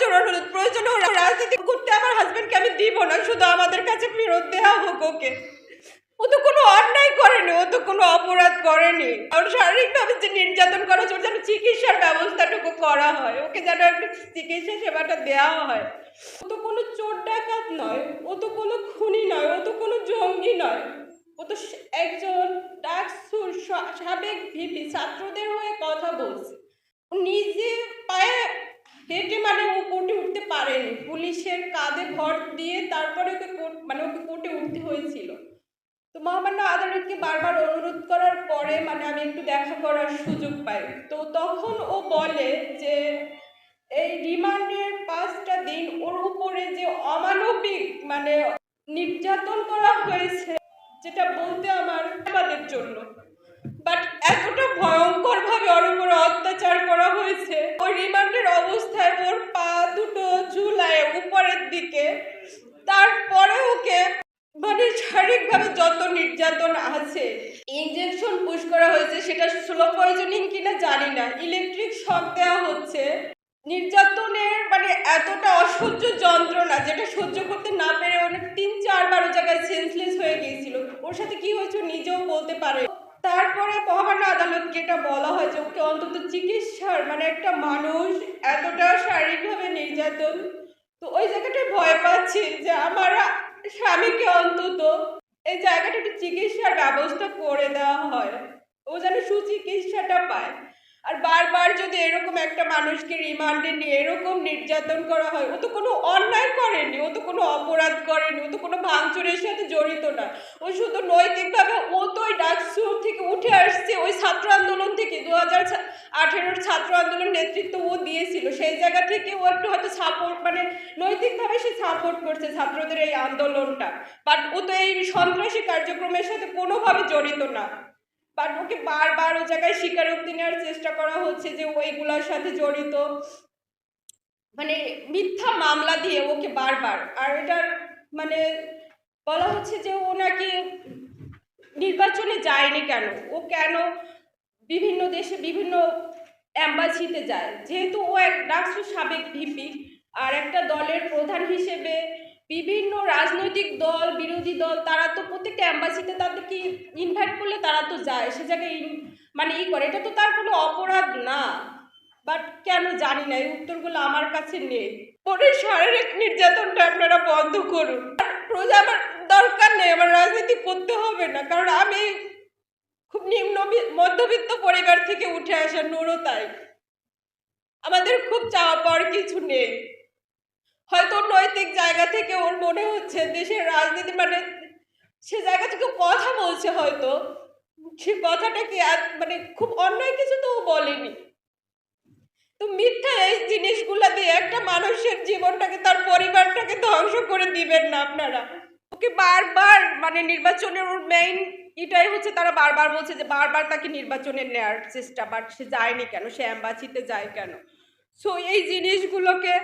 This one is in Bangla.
জন্য অনুরোধ প্রয়োজন হলে রাজনীতি করতে আমার হাজবেন্ডকে আমি দিব না, শুধু আমাদের কাছে ফেরত দেওয়া হোক ওকে। ও তো কোনো অন্যায় করেনি, ও তো কোনো অপরাধ করেনি। আর শারীরিকভাবে যে নির্যাতন করা হচ্ছে যেন চিকিৎসার ব্যবস্থাটুকু করা হয়, ওকে যেন একটা চিকিৎসা সেবাটা দেওয়া হয়। ও তো কোনো চোর ডাকাত নয়, ও তো কোনো খুনি নয়, ও তো কোনো জঙ্গি নয়। ও তো একজন ডাকসুর সাবেক ভিপি, ছাত্রদের হয়ে কথা বলছে। নিজে হেঁটে মানে ও কোর্টে উঠতে পারেনি। পুলিশের কাঁধে ভর দিয়ে তারপরে ওকে কোর্ট মানে ওকে কোর্টে উঠতে হয়েছিল। তো মহামান্য আদালতকে বারবার অনুরোধ করার পরে মানে আমি একটু দেখা করার সুযোগ পাই। তো তখন ও বলে যে, এই রিমান্ডের পাঁচটা দিন ওর উপরে যে অমানবিক মানে নির্যাতন করা হয়েছে, যেটা বলতে আমার আমাদের জন্য। বাট এতটা ভয়ঙ্কর ভাবে ওর উপরে অত্যাচার করা হয়েছে, ওই রিমান্ডের অবস্থায় ওর পা দুটো ঝুলায় উপরের দিকে তারপরে ওকে মানে শারীরিকভাবে যত নির্যাতন আছে ইনজেকশন পুশ করা হয়েছে, সেটা স্লো পয়জনিং কিনা জানি না। ইলেকট্রিক শক দেওয়া হচ্ছে। নির্যাতনের মানে এতটা অসহ্য যন্ত্রণা, যেটা সহ্য করতে না পেরে অনেক তিন চারবার ও জায়গায় সেন্সলেস হয়ে গিয়েছিল। ওর সাথে কি হয়েছে নিজেও বলতে পারে তারপরে মহামান্য আদালতকে এটা বলা হয় যে ওকে অন্তত চিকিৎসার মানে একটা মানুষ এতটা শারীরিকভাবে নির্যাতন, তো ওই জায়গাটায় ভয় পাচ্ছি যে আমার স্বামীকে অন্তত এই জায়গাটা একটু চিকিৎসার ব্যবস্থা করে দেওয়া হয়। ও যেন সুচিকিৎসাটা পায়। আর বারবার যদি এরকম একটা মানুষকে রিমান্ডে নিয়ে এরকম নির্যাতন করা হয়, ও তো কোনো অন্যায় করেনি, ও তো কোনো অপরাধ করেনি, ও তো কোনো ভাঙচুরের সাথে জড়িত না। ও শুধু নৈতিকভাবে ও তো ওই ডাকসুর থেকে উঠে আসছে, ওই ছাত্র আন্দোলন থেকে। দু হাজার আঠেরোর ছাত্র আন্দোলন নেতৃত্ব ও দিয়েছিল সেই জায়গা থেকে ও একটু হয়তো সাপোর্ট মানে নৈতিকভাবে সে সাপোর্ট করছে ছাত্রদের এই আন্দোলনটা। বাট ও তো এই সন্ত্রাসী কার্যক্রমের সাথে কোনোভাবে জড়িত না। বাট ওকে বারবার ও জায়গায় স্বীকারোক্তি নেওয়ার চেষ্টা করা হচ্ছে যে ও এগুলোর সাথে জড়িত। মানে মিথ্যা মামলা দিয়ে ওকে বারবার। আর এটার মানে বলা হচ্ছে যে ও নাকি নির্বাচনে যায়নি কেন? ও কেন বিভিন্ন দেশে বিভিন্ন অ্যাম্বাসিতে যায়। যেহেতু ও এক ডাকসু সাবেক ভিপি আর একটা দলের প্রধান হিসেবে বিভিন্ন রাজনৈতিক দল, বিরোধী দল, তারা তো প্রত্যেকটা অ্যাম্বাসিতে তাদেরকে ইনভাইট করলে তারা তো যায়, সে জায়গায় মানে ই করে। এটা তো তার কোনো অপরাধ না। বাট কেন জানি না, এই উত্তরগুলো আমার কাছে নেই। পরে শারীরিক নির্যাতনটা আপনারা বন্ধ করুন। প্রজা আমার দরকার নেই, আমার রাজনীতি করতে হবে না। কারণ আমি খুব নিম্ন মধ্যবিত্ত পরিবার থেকে উঠে আসা নুরো তাই। আমাদের খুব চাওয়া পাওয়ার কিছু নেই। হয়তো নৈতিক জায়গা থেকে ওর মনে হচ্ছে দেশের রাজনীতি মানে সে জায়গা থেকে কথা বলছে হয়তো। সে কথাটা কি মানে খুব অন্যায় কিছু তো ও বলেনি। তো মিথ্যা এই জিনিসগুলা দিয়ে একটা মানুষের জীবনটাকে তার পরিবারটাকে ধ্বংস করে দিবেন না আপনারা। ওকে বারবার মানে নির্বাচনের ওর মেইন এটাই হচ্ছে তারা বারবার বলছে যে বারবার তাকে নির্বাচনে নেওয়ার চেষ্টা বাট সে যায়নি কেন? সে অ্যাম্বাসিতে যায় কেন? সো এই জিনিসগুলোকে